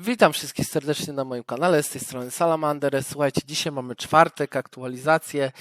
Witam wszystkich serdecznie na moim kanale, z tej strony Salamander. Słuchajcie, dzisiaj mamy czwartek, aktualizację.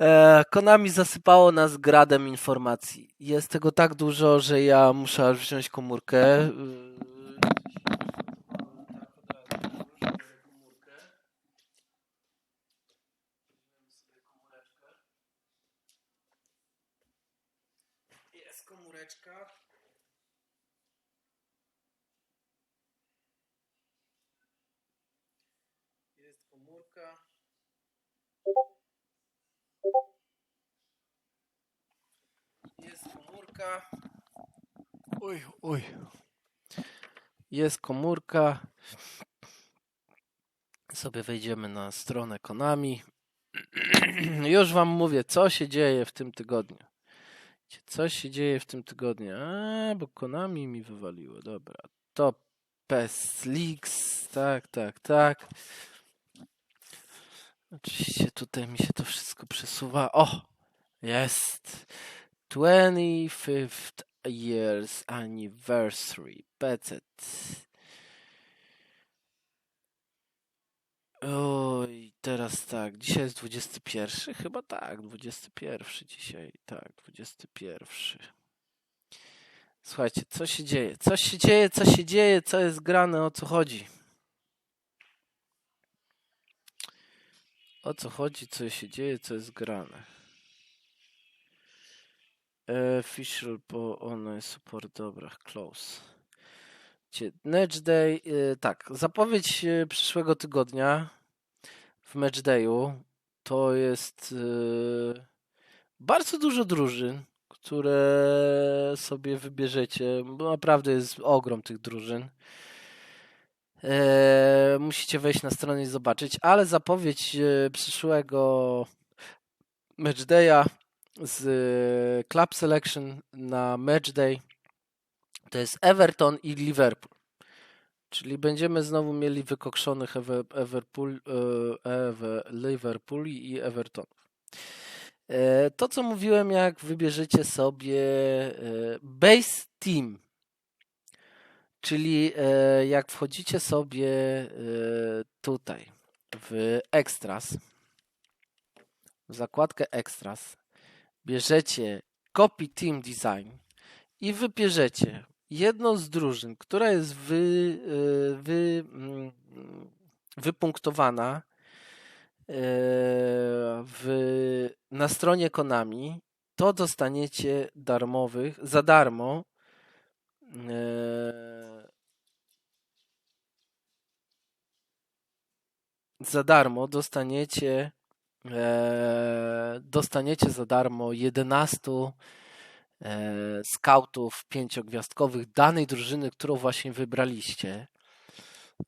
E, Konami zasypało nas gradem informacji. Jest tego tak dużo, że ja muszę wziąć komórkę. E, Jest komóreczka. Komórka. Jest komórka. Oj, oj. Jest komórka. Sobie wejdziemy na stronę Konami. Już wam mówię, co się dzieje w tym tygodniu. Co się dzieje w tym tygodniu? A, bo Konami mi wywaliło. Dobra. To PES Leaks. Tak, tak, tak. Oczywiście tutaj mi się to wszystko przesuwa. O! Jest! 25th years anniversary. PC. Oj, teraz tak. Dzisiaj jest 21? Chyba tak, 21 dzisiaj. Tak, 21. Słuchajcie, co się dzieje? Co się dzieje? Co się dzieje? Co jest grane? O co chodzi? O co chodzi? Co się dzieje? Co jest grane? E, Official po online support, dobra, close. Cie- Match Day, e, tak, zapowiedź e, przyszłego tygodnia w Match Dayu to jest bardzo dużo drużyn, które sobie wybierzecie, bo naprawdę jest ogrom tych drużyn. E, musicie wejść na stronę i zobaczyć, ale zapowiedź e, przyszłego Matchdaya z e, Club Selection na Matchday to jest Everton i Liverpool. Czyli będziemy znowu mieli wykokszonych Ewe- Everpool, e, Ewe, Liverpool i Evertonów. E, To, co mówiłem, jak wybierzecie sobie Base Team, czyli e, jak wchodzicie sobie e, tutaj w Extras, w zakładkę Extras, bierzecie Copy Team Design i wybierzecie jedną z drużyn, która jest wy, e, wy, mm, wypunktowana w, na stronie Konami, to dostaniecie darmowych, za darmo za darmo dostaniecie e, dostaniecie za darmo 11 e, skautów pięciogwiazdkowych danej drużyny, którą właśnie wybraliście.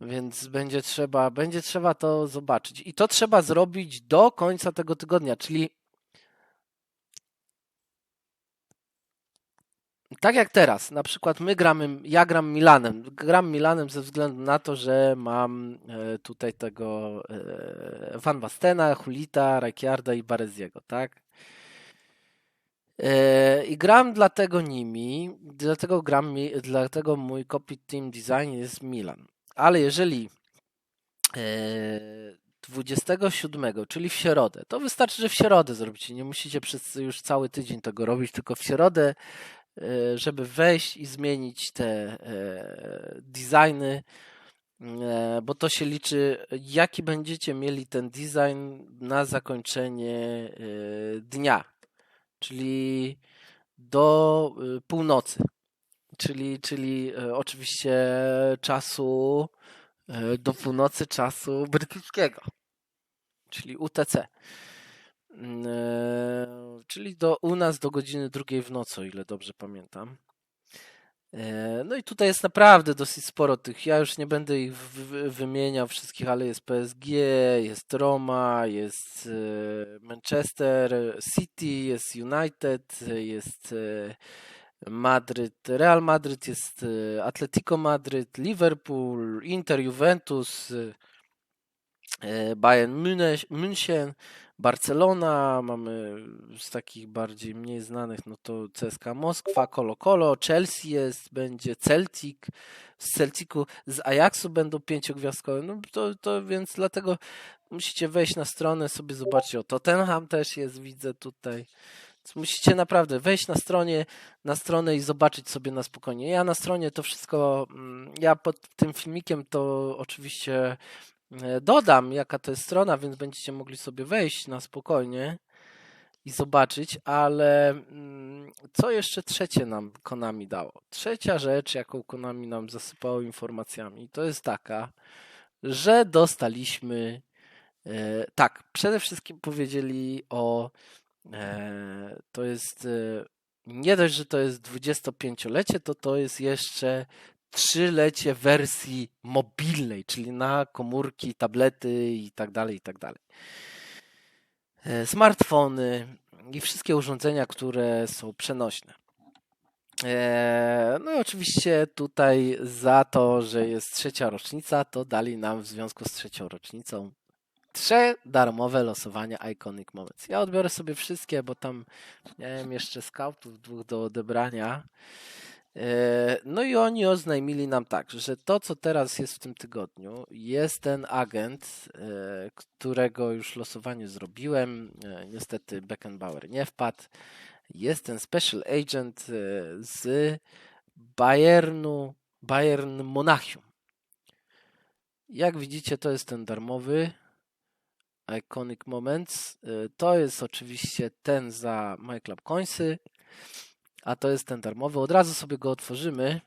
Więc będzie trzeba, będzie trzeba to zobaczyć. I to trzeba zrobić do końca tego tygodnia, czyli tak jak teraz, na przykład my gramy, ja gram Milanem. Gram Milanem ze względu na to, że mam e, tutaj tego e, Van Bastena, Hulita, Rijkaarda i Bareziego, tak? E, I gram dlatego nimi, dlatego gram, dlatego mój copy team design jest Milan. Ale jeżeli e, 27, czyli w środę, to wystarczy, że w środę zrobicie. Nie musicie przez już cały tydzień tego robić, tylko w środę, żeby wejść i zmienić te e, designy, e, bo to się liczy, jaki będziecie mieli ten design na zakończenie e, dnia, czyli do e, północy. Czyli, czyli e, oczywiście czasu e, do północy czasu brytyjskiego, czyli UTC. Mm, e, Czyli do, u nas do godziny drugiej w nocy, o ile dobrze pamiętam. E, No i tutaj jest naprawdę dosyć sporo tych. Ja już nie będę ich wymieniał wszystkich, ale jest PSG, jest Roma, jest e, Manchester City, jest United, jest Madryt, Real Madryt, jest Atletico Madryt, Liverpool, Inter, Juventus, Bayern München, Barcelona, mamy z takich bardziej mniej znanych, no to CSKA Moskwa, Colo Colo, Chelsea jest, będzie Celtic, z Celticu, z Ajaxu będą pięciogwiazdkowe, no to, to więc dlatego musicie wejść na stronę, sobie zobaczyć, o Tottenham też jest, widzę tutaj, musicie naprawdę wejść na stronie, na stronę i zobaczyć sobie na spokojnie. Ja na stronie to wszystko, mm, ja pod tym filmikiem to oczywiście e, dodam, jaka to jest strona, więc będziecie mogli sobie wejść na spokojnie i zobaczyć, ale mm, co jeszcze trzecie nam Konami dało? Trzecia rzecz, jaką Konami nam zasypało informacjami, to jest taka, że dostaliśmy e, tak, przede wszystkim powiedzieli o E, to jest e, nie dość, że to jest 25-lecie, to to jest jeszcze trzylecie wersji mobilnej, czyli na komórki, tablety i tak dalej, i tak dalej. E, smartfony i wszystkie urządzenia, które są przenośne. No i oczywiście tutaj za to, że jest trzecia rocznica, to dali nam w związku z trzecią rocznicą trzy darmowe losowania Iconic Moments. Ja odbiorę sobie wszystkie, bo tam miałem jeszcze scoutów dwóch do odebrania. E, no i oni oznajmili nam tak, że to, co teraz jest w tym tygodniu, jest ten agent, e, którego już losowanie zrobiłem. E, niestety Beckenbauer nie wpadł. Jest ten special agent z Bayernu, Bayern Monachium. Jak widzicie, to jest ten darmowy Iconic Moments. To jest oczywiście ten za MyClub Coinsy, a to jest ten darmowy. Od razu sobie go otworzymy.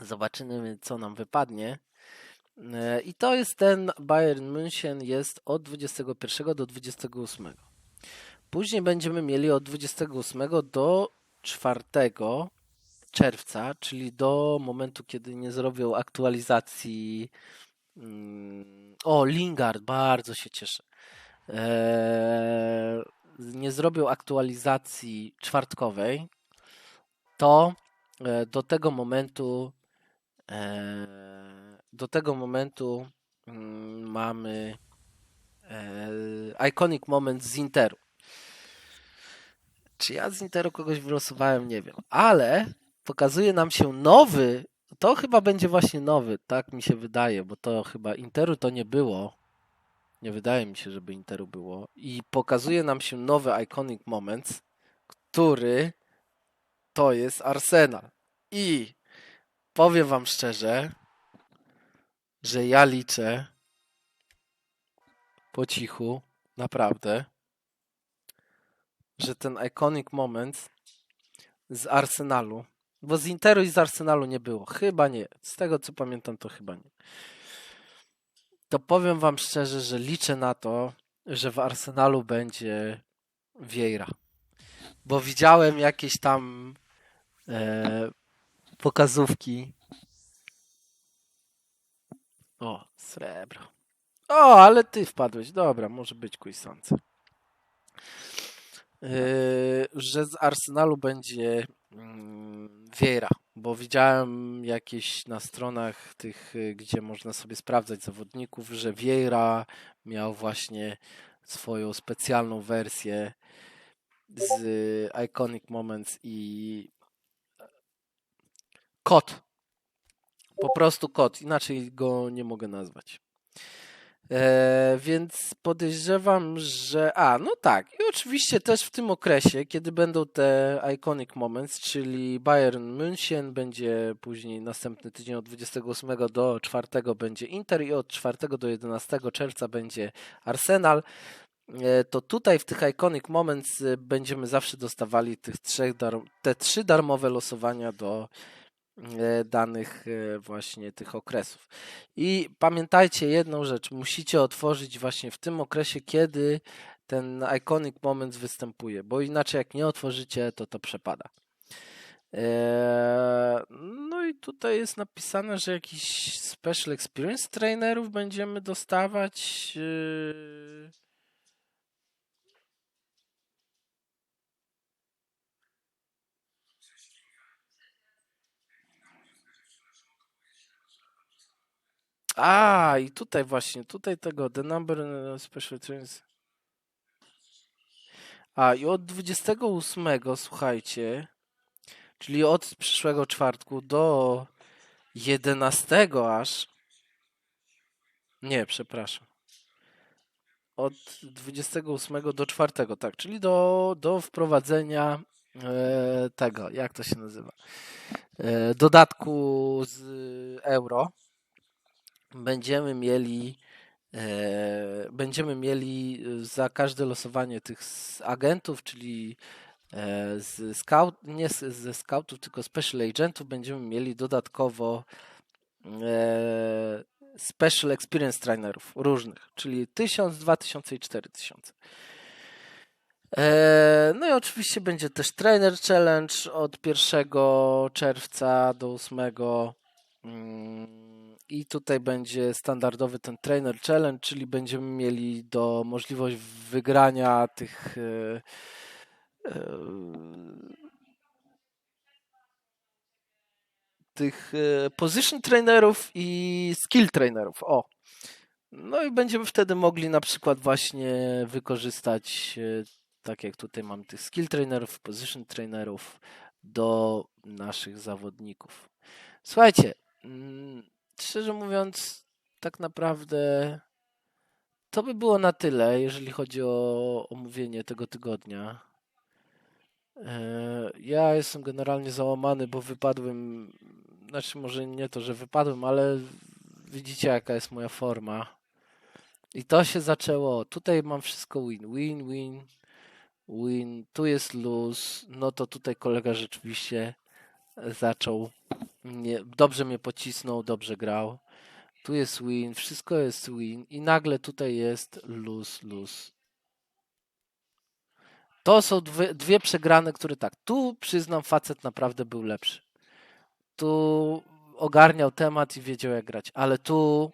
Zobaczymy, co nam wypadnie. Y, I to jest ten Bayern München, jest od 21 do 28. Później będziemy mieli od 28 do 4 czerwca, czyli do momentu, kiedy nie zrobią aktualizacji Mm, o, Lingard, bardzo się cieszę. Eee, nie zrobił aktualizacji czwartkowej, to e, do tego momentu e, do tego momentu mm, mamy e, Iconic Moment z Interu. Czy ja z Interu kogoś wylosowałem? Nie wiem. Ale pokazuje nam się nowy to chyba będzie właśnie nowy, tak mi się wydaje, bo to chyba Interu to nie było. Nie wydaje mi się, żeby Interu było. I pokazuje nam się nowy Iconic Moments, który to jest Arsenal. I powiem wam szczerze, że ja liczę po cichu, naprawdę, że ten Iconic Moments z Arsenalu bo z Interu i z Arsenalu nie było. Chyba nie. Z tego co pamiętam, to chyba nie. To powiem wam szczerze, że liczę na to, że w Arsenalu będzie Vieira. Bo widziałem jakieś tam e, pokazówki. O, srebro. O, ale ty wpadłeś. Dobra, może być kujsące. E, że z Arsenalu będzie mm, Vieira, bo widziałem jakieś na stronach tych, y, gdzie można sobie sprawdzać zawodników, że Vieira miał właśnie swoją specjalną wersję z Iconic Moments i kod. Po prostu kod, inaczej go nie mogę nazwać. E, więc podejrzewam, że. A, no tak. I oczywiście też w tym okresie, kiedy będą te iconic moments, czyli Bayern München, będzie później następny tydzień od 28 do 4 będzie Inter i od 4 do 11 czerwca będzie Arsenal. E, to tutaj w tych iconic moments e, będziemy zawsze dostawali tych trzech te trzy darmowe losowania do danych e, właśnie tych okresów. I pamiętajcie jedną rzecz, musicie otworzyć właśnie w tym okresie, kiedy ten iconic moment występuje, bo inaczej jak nie otworzycie, to to przepada. E, no i tutaj jest napisane, że jakiś special experience trainerów będziemy dostawać. A, i tutaj właśnie, tutaj tego, the number uh, special trains. A, i od 28, słuchajcie, czyli od przyszłego czwartku do 11 aż. Nie, przepraszam. Od 28 do 4, tak, czyli do, do wprowadzenia e, tego, jak to się nazywa? E, dodatku z euro będziemy mieli e, będziemy mieli za każde losowanie tych agentów, czyli e, z scout, nie ze scoutów, tylko special agentów będziemy mieli dodatkowo e, special experience trainerów różnych, czyli 1000, 2000 i 4000. E, No i oczywiście będzie też Trainer Challenge od 1 czerwca do 8. I tutaj będzie standardowy ten Trainer Challenge, czyli będziemy mieli do możliwość wygrania tych e, e, tych e, position trainerów i skill trainerów. O. No i będziemy wtedy mogli na przykład właśnie wykorzystać, tak jak tutaj mam tych skill trainerów, position trainerów do naszych zawodników. Słuchajcie, mm, szczerze mówiąc, tak naprawdę to by było na tyle, jeżeli chodzi o omówienie tego tygodnia. E, Ja jestem generalnie załamany, bo wypadłem, znaczy może nie to, że wypadłem, ale widzicie jaka jest moja forma. I to się zaczęło. Tutaj mam wszystko win, win, win, win. Tu jest lose. No to tutaj kolega rzeczywiście zaczął. Nie, dobrze mnie pocisnął, dobrze grał. Tu jest win, wszystko jest win. I nagle tutaj jest lose, lose. To są dwie, dwie przegrane, które tak. Tu przyznam, facet naprawdę był lepszy. Tu ogarniał temat i wiedział jak grać, ale tu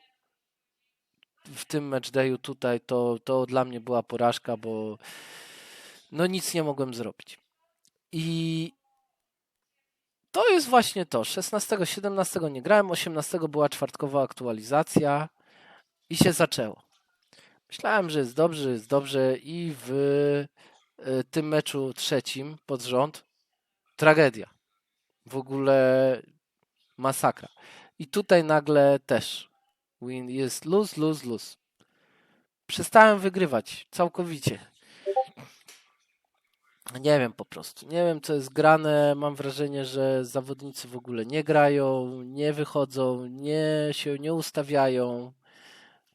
w tym matchdayu tutaj to, to dla mnie była porażka, bo no nic nie mogłem zrobić. I to jest właśnie to. 16, 17 nie grałem, 18 była czwartkowa aktualizacja i się zaczęło. Myślałem, że jest dobrze, jest dobrze i w e, tym meczu trzecim pod rząd tragedia. W ogóle masakra. I tutaj nagle też win jest lose, lose, lose. Przestałem wygrywać całkowicie. Nie wiem po prostu. Nie wiem, co jest grane. Mam wrażenie, że zawodnicy w ogóle nie grają, nie wychodzą, nie się nie ustawiają.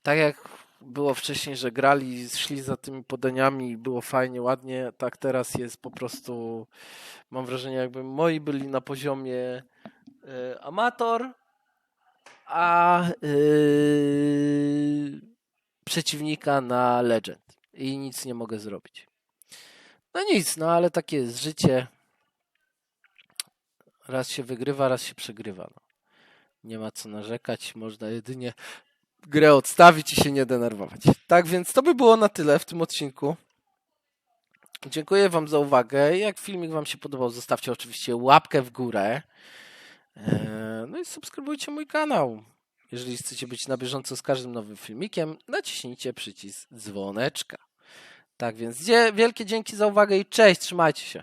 Tak jak było wcześniej, że grali, szli za tymi podaniami było fajnie, ładnie. Tak teraz jest po prostu. Mam wrażenie, jakby moi byli na poziomie e, amator, a e, przeciwnika na legend. I nic nie mogę zrobić. No nic, no ale takie jest życie. Raz się wygrywa, raz się przegrywa. No. Nie ma co narzekać, można jedynie grę odstawić i się nie denerwować. Tak więc to by było na tyle w tym odcinku. Dziękuję Wam za uwagę. Jak filmik Wam się podobał, zostawcie oczywiście łapkę w górę. Eee, No i subskrybujcie mój kanał. Jeżeli chcecie być na bieżąco z każdym nowym filmikiem, naciśnijcie przycisk dzwoneczka. Tak więc wielkie dzięki za uwagę i cześć, trzymajcie się.